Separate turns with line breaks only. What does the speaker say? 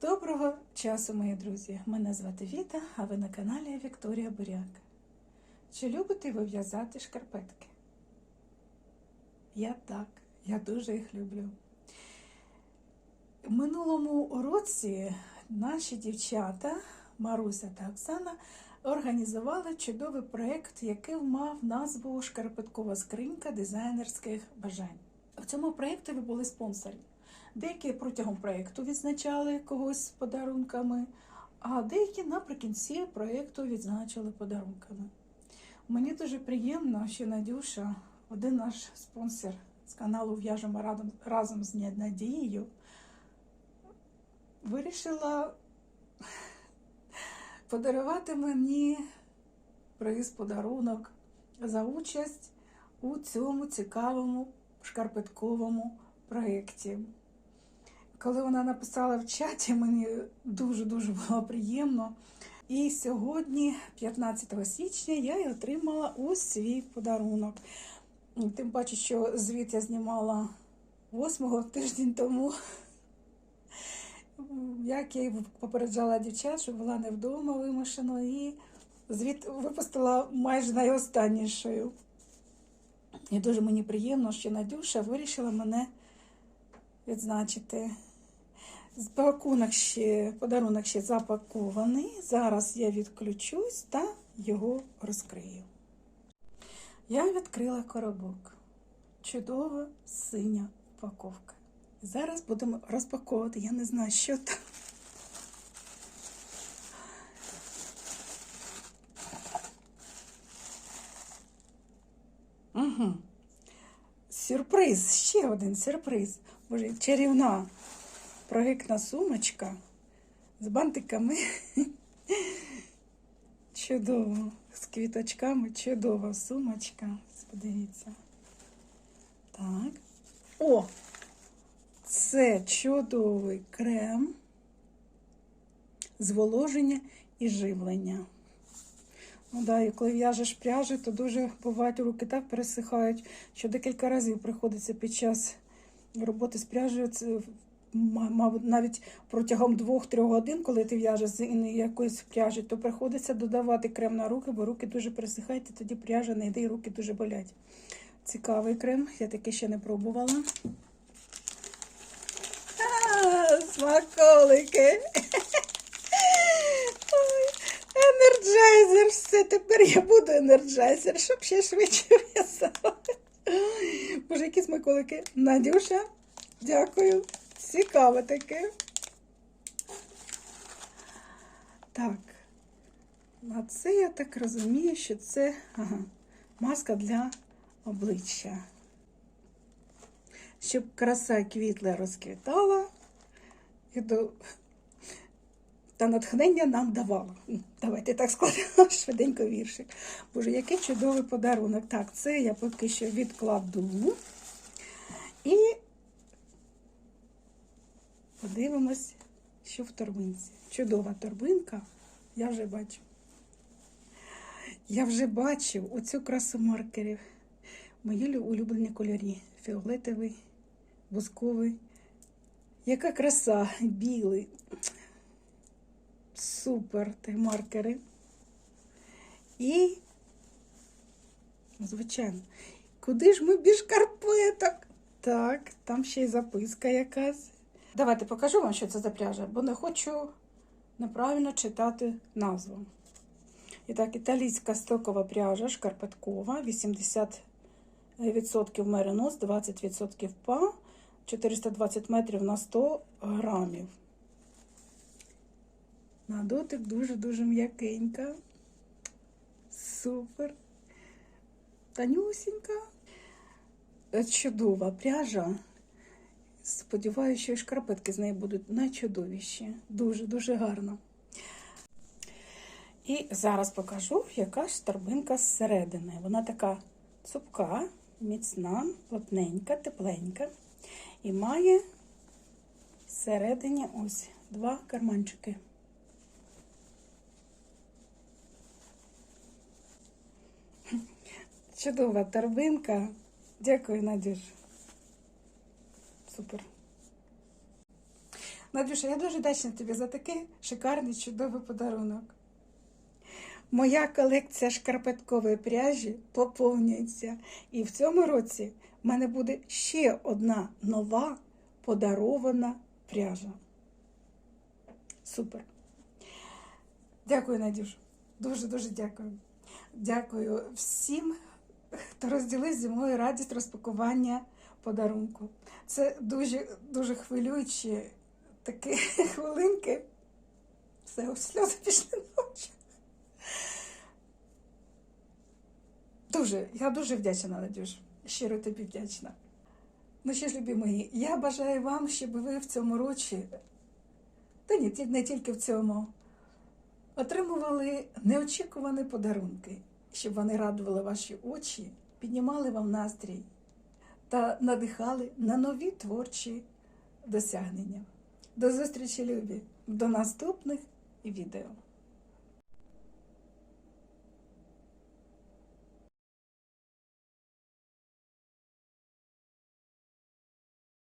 Доброго часу, мої друзі! Мене звати Віта, а ви на каналі Вікторія Буряк. Чи любите ви в'язати шкарпетки? Я так, я дуже їх люблю. В минулому році наші дівчата Маруся та Оксана організували чудовий проєкт, який мав назву Шкарпеткова скринька дизайнерських бажань. В цьому проєкті були спонсори. Деякі протягом проєкту відзначали когось подарунками, а деякі наприкінці проєкту відзначили подарунками. Мені дуже приємно, що Надюша, один наш спонсор з каналу В'яжемо разом з Надією, вирішила подарувати мені приз подарунок за участь у цьому цікавому шкарпетковому проєкті. Коли вона написала в чаті, мені дуже-дуже було приємно. І сьогодні, 15 січня, я й отримала ось свій подарунок. Тим паче, що звіт я знімала 8 тиждень тому. Як я попереджала дівчат, що була не вдома вимушено, і звіт випустила майже найостаннішою. І дуже мені приємно, що Надюша вирішила мене відзначити. Пакунок ще, подарунок ще запакований. Зараз я відключусь та його розкрию. Я відкрила коробок. Чудова синя упаковка. Зараз будемо розпаковувати. Я не знаю, що там. Угу. Сюрприз, ще один сюрприз. Боже, чарівна проєктна сумочка з бантиками. Чудово. З квіточками чудова сумочка. Подивіться. Так. О! Це чудовий крем зволоження і живлення. Ну да, і коли в'яжеш пряжі, то дуже бувають руки так пересихають, що декілька разів приходиться під час роботи з пряжею. Мабуть, навіть протягом двох-трьох годин, коли ти в'яжеш з якоїсь пряжі, то приходиться додавати крем на руки, бо руки дуже пересихають, і тоді пряжа не йде, і руки дуже болять. Цікавий крем, я таки ще не пробувала. Смаколики! Енерджайзер, все, тепер я буду енерджайзер, щоб ще швидше в'язала. Боже, які смаколики. Надюша, дякую. Цікаве таке. Так. А це я так розумію, що це ага, маска для обличчя. Щоб краса квітла розквітала і до та натхнення нам давала. Давайте так складемо швиденько віршик. Боже, який чудовий подарунок. Так, це я поки що відкладу. І подивимось, що в торбинці. Чудова торбинка, я вже бачу. Я вже бачив оцю красу маркерів. Мої улюблені кольорі. Фіолетовий, бусковий. Яка краса, білий. Супер ті маркери. І, звичайно, куди ж ми без карпеток? Так, там ще й записка якась. Давайте покажу вам, що це за пряжа, бо не хочу неправильно читати назву. І так, італійська стокова пряжа шкарпеткова, 80% меринос, 20% па, 420 метрів на 100 грамів. На дотик дуже-дуже м'якенька. Супер. Танюсінька. Чудова пряжа. Сподіваюся, що і шкарпетки з неї будуть найчудовіші. Дуже-дуже гарно. І зараз покажу, яка ж торбинка зсередини. Вона така цупка, міцна, плотненька, тепленька. І має всередині ось два карманчики. Чудова торбинка. Дякую, Надюш. Супер. Надюша, я дуже вдячна тобі за такий шикарний, чудовий подарунок. Моя колекція шкарпеткової пряжі поповнюється. І в цьому році в мене буде ще одна нова подарована пряжа. Супер. Дякую, Надюш. Дуже-дуже дякую. Дякую всім, хто розділив зі мною радість розпакування подарунку. Це дуже, дуже хвилюючі такі хвилинки. Все, сльози пішли на очі. Дуже, я дуже вдячна, Надюш. Щиро тобі вдячна. Ну що ж, любі мої, я бажаю вам, щоб ви в цьому році, та ні, не тільки в цьому, отримували неочікувані подарунки, щоб вони радували ваші очі, піднімали вам настрій та надихали на нові творчі досягнення. До зустрічі, любі, до наступних відео.